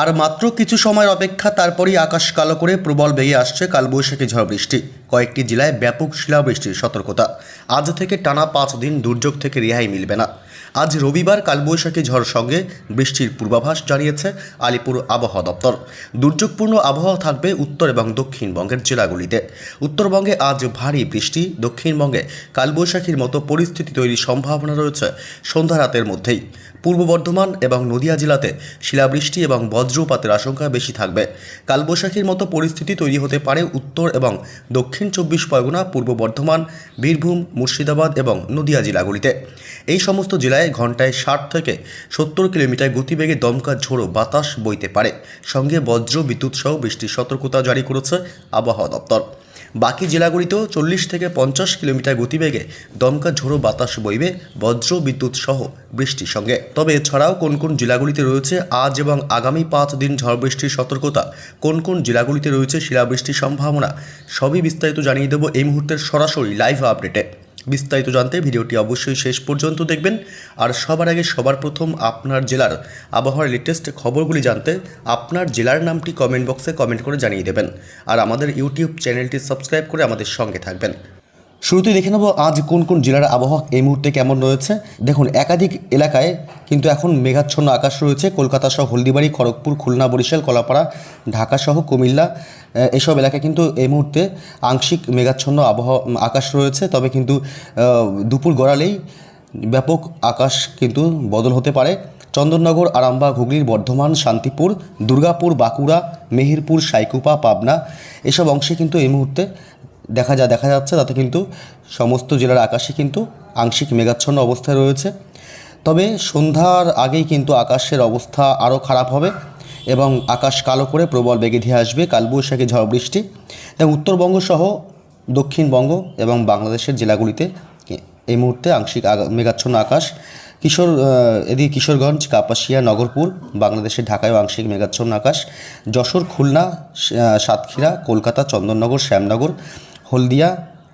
আর মাত্র কিছু সময়ের অপেক্ষা তারপরেই আকাশ কালো করে প্রবল বেগে আসছে কালবৈশাখী ঝড় বৃষ্টি। কয়েকটি জেলায় ব্যাপক শিলাবৃষ্টির সতর্কতা। আজ থেকে টানা পাঁচ দিন দুর্যোগ থেকে রেহাই মিলবে না। আজ রবিবার কালবৈশাখী ঝড় সঙ্গে বৃষ্টির পূর্বাভাস জানিয়েছে আলিপুর আবহাওয়া দপ্তর। দুর্যোগপূর্ণ আবহাওয়া থাকবে উত্তর এবং দক্ষিণবঙ্গের জেলাগুলিতে। উত্তরবঙ্গে আজ ভারী বৃষ্টি, দক্ষিণবঙ্গে কালবৈশাখীর মতো পরিস্থিতি তৈরির সম্ভাবনা রয়েছে সন্ধ্যা রাতের মধ্যেই। পূর্ব বর্ধমান এবং নদিয়া জেলাতে শিলাবৃষ্টি এবং বজ্রপাতের আশঙ্কা বেশি থাকবে। কালবৈশাখীর মতো পরিস্থিতি তৈরি হতে পারে উত্তর এবং দক্ষিণ চব্বিশ পরগনা, পূর্ব বর্ধমান, বীরভূম, মুর্শিদাবাদ এবং নদিয়া জেলাগুলিতে। এই সমস্ত জেলায় ঘন্টায় ষাট থেকে সত্তর কিলোমিটার গতিবেগে দমকা ঝোড়ো বাতাস বইতে পারে। সঙ্গে বজ্র বিদ্যুৎ সহ বৃষ্টির সতর্কতা জারি করেছে আবহাওয়া দপ্তর। বাকি জেলাগুলিতেও চল্লিশ থেকে পঞ্চাশ কিলোমিটার গতিবেগে দমকা ঝোড়ো বাতাস বইবে বজ্র বিদ্যুৎ সহ বৃষ্টির সঙ্গে। তবে এছাড়াও কোন কোন জেলাগুলিতে রয়েছে আজ এবং আগামী পাঁচ দিন ঝড় বৃষ্টির সতর্কতা? কোন কোন জেলাগুলিতে রয়েছে শিলাবৃষ্টির সম্ভাবনা? সবই বিস্তারিত জানিয়ে দেবো এই মুহূর্তের সরাসরি লাইভ আপডেটে বিস্তারিত জানতে ভিডিওটি অবশ্যই শেষ পর্যন্ত দেখবেন। আর সবার আগে সবার প্রথম আপনার জেলার আবহাওয়ার লেটেস্ট খবরগুলি জানতে আপনার জেলার নামটি কমেন্ট বক্সে কমেন্ট করে জানিয়ে দেবেন। আর আমাদের ইউটিউব চ্যানেলটি সাবস্ক্রাইব করে আমাদের সঙ্গে থাকবেন। শুরুতেই দেখে নেব আজ কোন কোন জেলার আবহাওয়া এই মুহূর্তে কেমন রয়েছে। দেখুন, একাধিক এলাকায় কিন্তু এখন মেঘাচ্ছন্ন আকাশ রয়েছে। কলকাতা সহ হলদিবাড়ি, খড়গপুর, খুলনা, বরিশাল, কলাপাড়া, ঢাকা সহ কুমিল্লা এসব এলাকায় কিন্তু এই মুহূর্তে আংশিক মেঘাচ্ছন্ন আবহাওয়া আকাশ রয়েছে। তবে কিন্তু দুপুর গড়ালেই ব্যাপক আকাশ কিন্তু বদল হতে পারে। চন্দননগর, আরামবাগ, হুগলির বর্ধমান, শান্তিপুর, দুর্গাপুর, বাঁকুড়া, মেহেরপুর, সাইকুপা, পাবনা, এসব অংশে কিন্তু এই মুহূর্তে দেখা যা দেখা যাচ্ছে, তাতে কিন্তু সমস্ত জেলার আকাশে কিন্তু আংশিক মেঘাচ্ছন্ন অবস্থায় রয়েছে। তবে সন্ধ্যার আগেই কিন্তু আকাশের অবস্থা আরও খারাপ হবে এবং আকাশ কালো করে প্রবল বেগে ধেয়ে আসবে, কালবৈশাখী ঝড় বৃষ্টি। এবং উত্তরবঙ্গ সহ দক্ষিণবঙ্গ এবং বাংলাদেশের জেলাগুলিতে এই মুহূর্তে আংশিক মেঘাচ্ছন্ন আকাশ। কিশোর এদিকে কিশোরগঞ্জ, কাপাসিয়া, নগরপুর বাংলাদেশের ঢাকায়ও আংশিক মেঘাচ্ছন্ন আকাশ। যশোর, খুলনা সাতক্ষীরা, কলকাতা, চন্দননগর, শ্যামনগর হলদিয়া,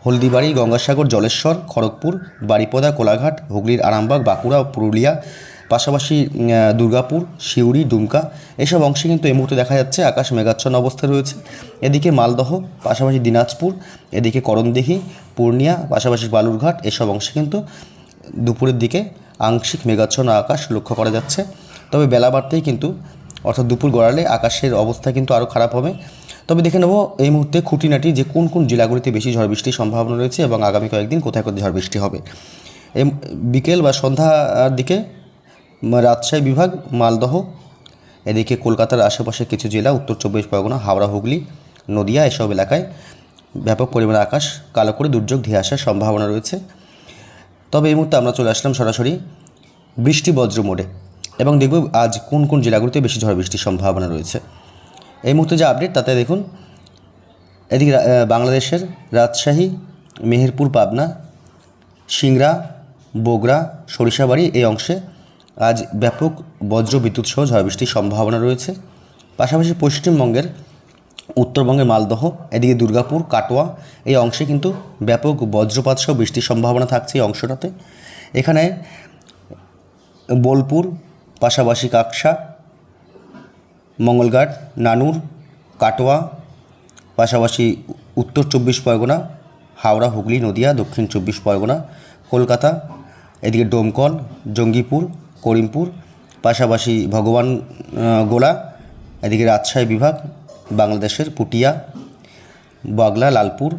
হলদিবাড়ি, গঙ্গাসাগর, জলেশ্বর, খড়গপুর, বারিপদা, কোলাঘাট, হুগলির আরামবাগ, বাঁকুড়া পুরুলিয়া, পাশাপাশি দুর্গাপুর, সিউড়ি ডুমকা এসব অংশে কিন্তু এই মুহূর্তে দেখা যাচ্ছে আকাশ মেঘাচ্ছন্ন অবস্থায় রয়েছে। এদিকে মালদহ, পাশাপাশি দিনাজপুর, এদিকে করণদিঘি, পূর্ণিয়া, পাশাপাশি বালুরঘাট, এসব অংশে কিন্তু দুপুরের দিকে আংশিক মেঘাচ্ছন্ন আকাশ লক্ষ্য করা যাচ্ছে। তবে বেলা বাড়তেই কিন্তু অর্থাৎ দুপুর গড়ালে আকাশের অবস্থা কিন্তু আরও খারাপ হবে। তবে দেখে নেব এই মুহূর্তে খুঁটিনাটি যে কোন কোন জেলাগুলিতে বেশি ঝড় বৃষ্টির সম্ভাবনা রয়েছে এবং আগামী কয়েকদিন কোথায় কোথায় ঝড় বৃষ্টি হবে। বিকেল বা সন্ধ্যার দিকে রাজশাহী বিভাগ, মালদহ, এদিকে কলকাতার আশেপাশে কিছু জেলা, উত্তর চব্বিশ পরগনা, হাওড়া, হুগলি, নদিয়া এসব এলাকায় ব্যাপক পরিমাণে আকাশ কালো করে দুর্যোগ ধেয়ে আসার সম্ভাবনা রয়েছে। তবে এই মুহূর্তে আমরা চলে আসলাম সরাসরি বৃষ্টি বজ্র মোড়ে। এবং দেখব আজ কোন কোন জেলাগুলিতে বেশি ঝড় বৃষ্টির সম্ভাবনা রয়েছে। এই মুহূর্তে যে আপডেট তাতে দেখুন, এদিকে বাংলাদেশের রাজশাহী, মেহেরপুর, পাবনা, সিংড়া, বগুড়া, সরিষাবাড়ি এই অংশে আজ ব্যাপক বজ্র বিদ্যুৎ সহ ঝড় বৃষ্টির সম্ভাবনা রয়েছে। পাশাপাশি পশ্চিমবঙ্গের উত্তরবঙ্গের মালদহ, এদিকে দুর্গাপুর, কাটোয়া এই অংশে কিন্তু ব্যাপক বজ্রপাত সহ বৃষ্টির সম্ভাবনা থাকছে এই অংশটাতে। এখানে বোলপুর পাশাপাশি কাকসা মঙ্গলঘাট নানুর, কাটোয়া, পাশাপাশি উত্তর চব্বিশ পরগনা, হাওড়া, হুগলি, নদিয়া, দক্ষিণ চব্বিশ পরগনা, কলকাতা, এদিকে ডোমকল, জঙ্গিপুর, করিমপুর, পাশাপাশি ভগবান গোলা, এদিকে রাজশাহী বিভাগ, বাংলাদেশের পুটিয়া, বাগলা, লালপুর,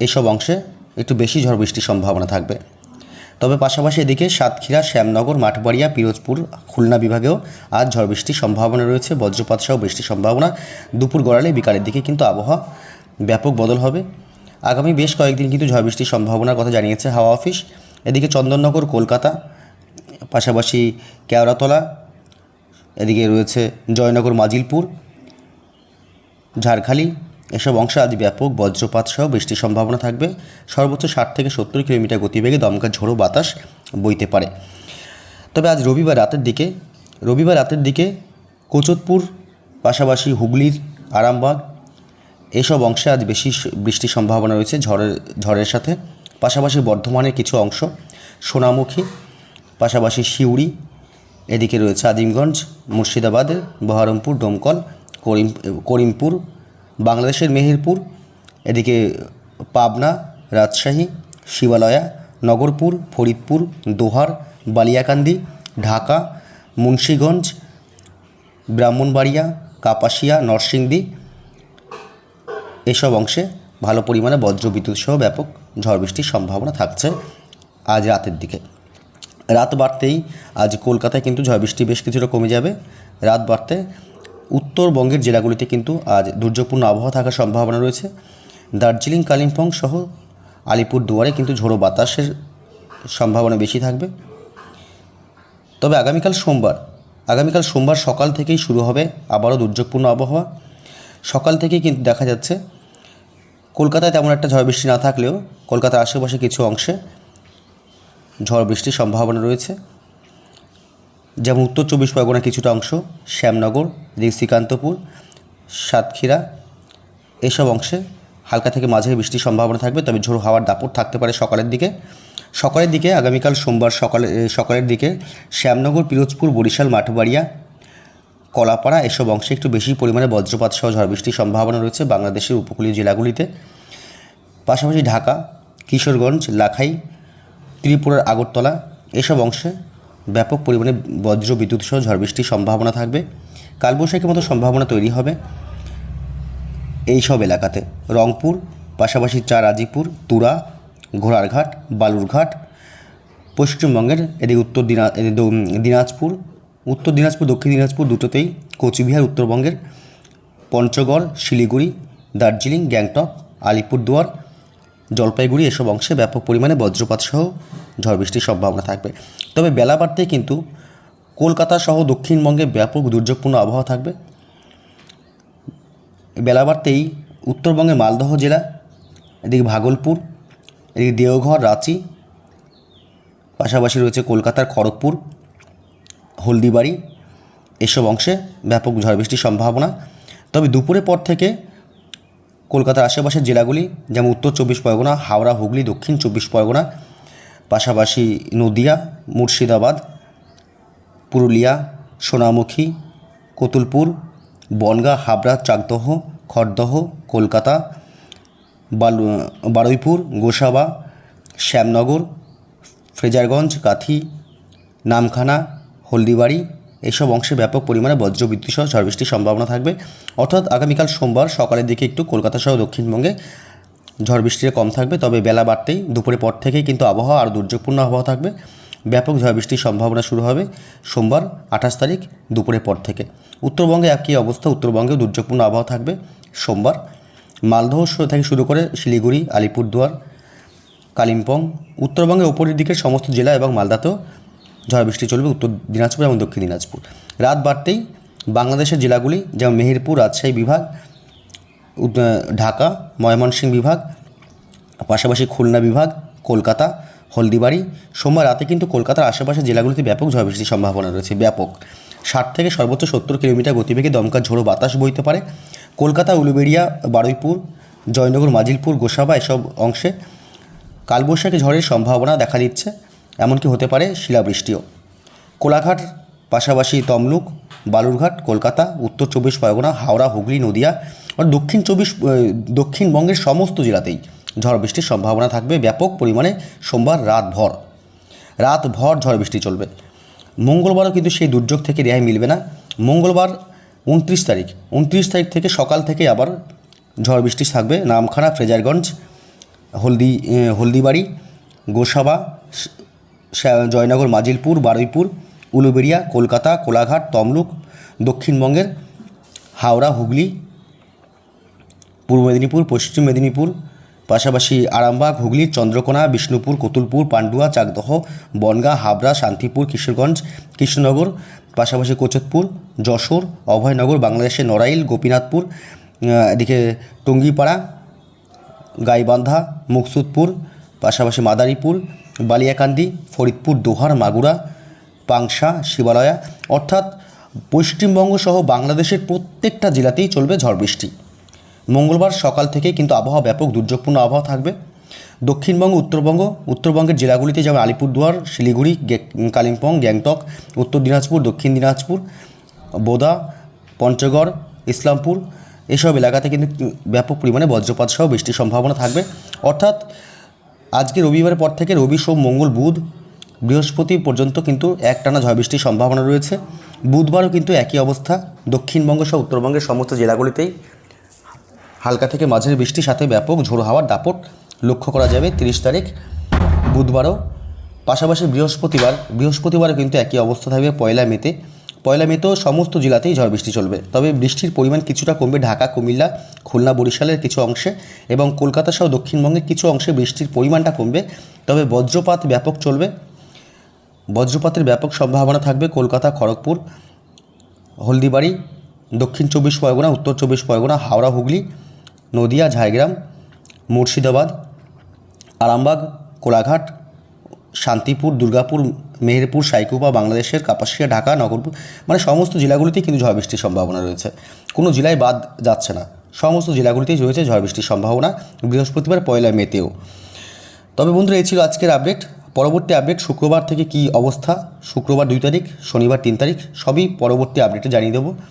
এসব অংশে একটু বেশি ঝড় বৃষ্টির সম্ভাবনা থাকবে। তবে পাশাপাশি এদিকে সাতক্ষীরা, শ্যামনগর, মাঠবাড়িয়া, পিরোজপুর, খুলনা বিভাগেও আজ ঝড় বৃষ্টির সম্ভাবনা রয়েছে। বজ্রপাত সহ বৃষ্টির সম্ভাবনা দুপুর গড়ালে বিকালের দিকে কিন্তু আবহাওয়া ব্যাপক বদল হবে। আগামী বেশ কয়েকদিন কিন্তু ঝড় বৃষ্টির সম্ভাবনার কথা জানিয়েছে হাওয়া অফিস। এদিকে চন্দননগর, কলকাতা, পাশাপাশি কেওড়াতলা, এদিকে রয়েছে জয়নগর, মাজিলপুর, ঝাড়খালি এসব অংশে আজ ব্যাপক বজ্রপাত সহ বৃষ্টির সম্ভাবনা থাকবে। সর্বোচ্চ ষাট থেকে সত্তর কিলোমিটার গতিবেগে দমকা ঝোড়ো বাতাস বইতে পারে। তবে আজ রবিবার রাতের দিকে, রবিবার রাতের দিকে কোচতপুর, পাশাপাশি হুগলির আরামবাগ এসব অংশে আজ বেশি বৃষ্টির সম্ভাবনা রয়েছে ঝড়ের ঝড়ের সাথে। পাশাপাশি বর্ধমানের কিছু অংশ, সোনামুখী, পাশাপাশি সিউড়ি, এদিকে রয়েছে আজিমগঞ্জ মুর্শিদাবাদ, বহরমপুর, ডোমকল, করিম, করিমপুর বাংলাদেশের মেহেরপুর, এদিকে পাবনা, রাজশাহী, শিবালয়া, নগরপুর, ফরিদপুর, দোহার, বালিয়াকান্দি, ঢাকা, মুন্সীগঞ্জ, ব্রাহ্মণবাড়িয়া, কাপাসিয়া, নরসিংদী, এসব অংশে ভালো পরিমাণে বজ্রবিদ্যুৎ সহ ব্যাপক ঝড় বৃষ্টির সম্ভাবনা থাকছে আজ রাতের দিকে। রাত বাড়তেই আজ কলকাতায় কিন্তু ঝড় বৃষ্টি বেশ কিছুটা কমে যাবে। রাত বাড়তে উত্তরবঙ্গের জেলাগুলিতে কিন্তু আজ দুর্যোগপূর্ণ আবহাওয়া থাকার সম্ভাবনা রয়েছে। দার্জিলিং, কালিম্পং সহ আলিপুর দুয়ারে কিন্তু ঝোড়ো বাতাসের সম্ভাবনা বেশি থাকবে। তবে আগামীকাল সোমবার আগামীকাল সোমবার সকাল থেকেই শুরু হবে আবারও দুর্যোগপূর্ণ আবহাওয়া। সকাল থেকেই কিন্তু দেখা যাচ্ছে, কলকাতায় তেমন একটা ঝড় বৃষ্টি না থাকলেও কলকাতার আশেপাশে কিছু অংশে ঝড় বৃষ্টির সম্ভাবনা রয়েছে। যেমন উত্তর চব্বিশ পরগনা কিছুটা অংশ, শ্যামনগর এদিকে শ্রীকান্তপুর সাতক্ষীরা, এসব অংশে হালকা থেকে মাঝারি বৃষ্টির সম্ভাবনা থাকবে, তবে ঝোড়ো হাওয়ার দাপট থাকতে পারে সকালের দিকে। সকালের দিকে, আগামীকাল সোমবার সকালে সকালের দিকে শ্যামনগর, পিরোজপুর, বরিশাল, মাঠবাড়িয়া, কলাপাড়া এসব অংশে একটু বেশি পরিমাণে বজ্রপাত সহ ঝড় বৃষ্টির সম্ভাবনা রয়েছে বাংলাদেশের উপকূলীয় জেলাগুলিতে। পাশাপাশি ঢাকা, কিশোরগঞ্জ, লাখাই, ত্রিপুরার আগরতলা এসব অংশে ব্যাপক পরিমাণে বজ্র বিদ্যুৎ সহ ঝড় বৃষ্টির সম্ভাবনা থাকবে। কালবৈশাখীর মতো সম্ভাবনা তৈরি হবে এই সব এলাকাতে। রংপুর, পাশাপাশি চার আজিপুর, তুরা, ঘোড়ারঘাট, বালুরঘাট, পশ্চিমবঙ্গের এদিকে উত্তর দিনা দিনাজপুর, উত্তর দিনাজপুর, দক্ষিণ দিনাজপুর দুটোতেই কোচবিহার, উত্তরবঙ্গের পঞ্চগড়, শিলিগুড়ি, দার্জিলিং, গ্যাংটক, আলিপুরদুয়ার জলপাইগুড়ি এসব অংশে ব্যাপক পরিমাণে বজ্রপাত সহ ঝড় বৃষ্টির সম্ভাবনা থাকবে। তবে বেলা বাড়তেই কিন্তু কলকাতা সহ দক্ষিণবঙ্গে ব্যাপক দুর্যোগপূর্ণ আবহাওয়া থাকবে। বেলা বাড়তেই উত্তরবঙ্গের মালদহ জেলা, এদিকে ভাগলপুর, এদিকে দেওঘর, রাঁচি, পাশাপাশি রয়েছে কলকাতার খড়গপুর, হলদিবাড়ি, এসব অংশে ব্যাপক ঝড় বৃষ্টির সম্ভাবনা। তবে দুপুরের পর থেকে কলকাতার আশেপাশের জেলাগুলি, যেমন উত্তর চব্বিশ পরগনা, হাওড়া, হুগলি, দক্ষিণ চব্বিশ পরগনা, পাশাপাশি নদিয়া, মুর্শিদাবাদ, পুরুলিয়া, সোনামুখী, কতুলপুর, বনগাঁ, হাবড়া, চাকদহ, খড়দহ, কলকাতা বারুইপুর, গোসাবা, শ্যামনগর, ফ্রেজারগঞ্জ, কাথি, নামখানা, হলদিবাড়ি এইসব অংশে ব্যাপক পরিমাণে বজ্রবিদ্যুৎ সহ ঝড় বৃষ্টির সম্ভাবনা থাকবে। অর্থাৎ আগামীকাল সোমবার সকালের দিকে একটু কলকাতা সহ দক্ষিণবঙ্গে ঝড় বৃষ্টিটা কম থাকবে, তবে বেলা বাড়তেই দুপুরের পর থেকেই কিন্তু আবহাওয়া আর দুর্যোগপূর্ণ আবহাওয়া থাকবে। ব্যাপক ঝড় বৃষ্টির সম্ভাবনা শুরু হবে সোমবার আঠাশ তারিখ দুপুরের পর থেকে। উত্তরবঙ্গে একই অবস্থা, উত্তরবঙ্গেও দুর্যোগপূর্ণ আবহাওয়া থাকবে সোমবার। মালদহ থেকে শুরু করে শিলিগুড়ি, আলিপুরদুয়ার, কালিম্পং, উত্তরবঙ্গের উপরের দিকের সমস্ত জেলা এবং মালদাতেও ঝড় বৃষ্টি চলবে উত্তর দিনাজপুর এবং দক্ষিণ দিনাজপুর। রাত বাড়তেই বাংলাদেশের জেলাগুলি, যেমন মেহেরপুর, রাজশাহী বিভাগ ঢাকা, ময়মনসিংহ বিভাগ, পাশাপাশি খুলনা বিভাগ, কলকাতা, হলদিবাড়ি, সোমবার রাতে কিন্তু কলকাতার আশেপাশের জেলাগুলিতে ব্যাপক ঝড় বৃষ্টির সম্ভাবনা রয়েছে, ব্যাপক। ষাট থেকে সর্বোচ্চ সত্তর কিলোমিটার গতিবেগে দমকা ঝোড়ো বাতাস বইতে পারে। কলকাতা, উলুবেড়িয়া, বারুইপুর, জয়নগর, মাজিলপুর, গোসাবা এসব অংশে কালবৈশাখী ঝড়ের সম্ভাবনা দেখা দিচ্ছে। এমনকি হতে পারে শিলাবৃষ্টিও। কোলাঘাট, পাশাপাশি তমলুক, বালুরঘাট, কলকাতা, উত্তর চব্বিশ পরগনা, হাওড়া, হুগলি, নদিয়া আর দক্ষিণ চব্বিশ দক্ষিণবঙ্গের সমস্ত জেলাতেই ঝড় বৃষ্টির সম্ভাবনা থাকবে ব্যাপক পরিমাণে সোমবার রাত ভর রাত ভর ঝড় বৃষ্টি চলবে। মঙ্গলবারও কিন্তু সেই দুর্যোগ থেকে রেহাই মিলবে না। মঙ্গলবার উনত্রিশ তারিখ উনত্রিশ তারিখ থেকে সকাল থেকে আবার ঝড় বৃষ্টি থাকবে। নামখানা, ফ্রেজারগঞ্জ, হলদি হলদিবাড়ি, গোসাবা জয়নগর, মাজিলপুর, বারুইপুর, উলুবেড়িয়া, কলকাতা, কোলাঘাট, তমলুক, দক্ষিণবঙ্গের হাওড়া, হুগলি, পূর্ব মেদিনীপুর, পশ্চিম মেদিনীপুর, পাশাপাশি আরামবাগ, হুগলি, চন্দ্রকোনা, বিষ্ণুপুর, কতুলপুর, পান্ডুয়া, চাকদহ, বনগাঁ, হাবড়া, শান্তিপুর, কিশোরগঞ্জ, কৃষ্ণনগর, পাশাপাশি কোচতপুর, যশোর, অভয়নগর, বাংলাদেশের নড়াইল, গোপীনাথপুর এদিকে টঙ্গিপাড়া, গাইবান্ধা, মুকসুদপুর, পাশাপাশি মাদারীপুর বালিয়াকান্দি, ফরিদপুর, দোহার, মাগুরা, পাংশা, শিবালয়া, অর্থাৎ পশ্চিমবঙ্গ সহ বাংলাদেশের প্রত্যেকটা জেলাতেই চলবে ঝড় বৃষ্টি। মঙ্গলবার সকাল থেকেই কিন্তু আবহাওয়া ব্যাপক দুর্যোগপূর্ণ আবহাওয়া থাকবে। দক্ষিণবঙ্গ, উত্তরবঙ্গ, উত্তরবঙ্গের জেলাগুলিতে যেমন আলিপুরদুয়ার, শিলিগুড়ি কালিম্পং, গ্যাংটক, উত্তর দিনাজপুর, দক্ষিণ দিনাজপুর, বোদা, পঞ্চগড়, ইসলামপুর, এসব এলাকাতে কিন্তু ব্যাপক পরিমাণে বজ্রপাত সহ বৃষ্টির সম্ভাবনা থাকবে। অর্থাৎ আজকে রবিবারের পর থেকে রবি, সোম, মঙ্গল, বুধ, বৃহস্পতি পর্যন্ত কিন্তু একটানা ঝড় বৃষ্টির সম্ভাবনা রয়েছে। বুধবারও কিন্তু একই অবস্থা। দক্ষিণবঙ্গ সহ উত্তরবঙ্গের সমস্ত জেলাগুলিতেই হালকা থেকে মাঝারি বৃষ্টির সাথে ব্যাপক ঝোড়ো হাওয়ার দাপট লক্ষ্য করা যাবে তিরিশ তারিখ। বুধবারও পাশাপাশি বৃহস্পতিবার, বৃহস্পতিবারও কিন্তু একই অবস্থা থাকবে পয়লা মেতে পয়লা মেতেও সমস্ত জেলাতেই ঝড় বৃষ্টি চলবে। তবে বৃষ্টির পরিমাণ কিছুটা কমবে ঢাকা, কুমিল্লা, খুলনা, বরিশালের কিছু অংশে এবং কলকাতা সহ দক্ষিণবঙ্গের কিছু অংশে বৃষ্টির পরিমাণটা কমবে। তবে বজ্রপাত ব্যাপক চলবে। বজ্রপাতের ব্যাপক সম্ভাবনা থাকবে কলকাতা, খড়গপুর, হলদিবাড়ি, দক্ষিণ চব্বিশ পরগনা, উত্তর চব্বিশ পরগনা, হাওড়া, হুগলি, নদিয়া, ঝাড়গ্রাম, মুর্শিদাবাদ, আরামবাগ, কোলাঘাট শান্তিপুর, দুর্গাপুর, মেহেরপুর সাইকুপা বাংলাদেশের কাপাসিয়া, ঢাকা, নগরপুর মানে সমস্ত জেলাগুলিতেই কিন্তু ঝড় বৃষ্টির সম্ভাবনা রয়েছে। কোনো জেলায় বাদ যাচ্ছে না। সমস্ত জেলাগুলিতেই রয়েছে ঝড় বৃষ্টির সম্ভাবনা বৃহস্পতিবার পয়লা মেতেও। তবে বন্ধুরা, এই ছিল আজকের আপডেট। পরবর্তী আপডেট শুক্রবার থেকে কি অবস্থা? শুক্রবার দুই তারিখ, শনিবার তিন তারিখ, সবই পরবর্তী আপডেটে জানিয়ে দেবো।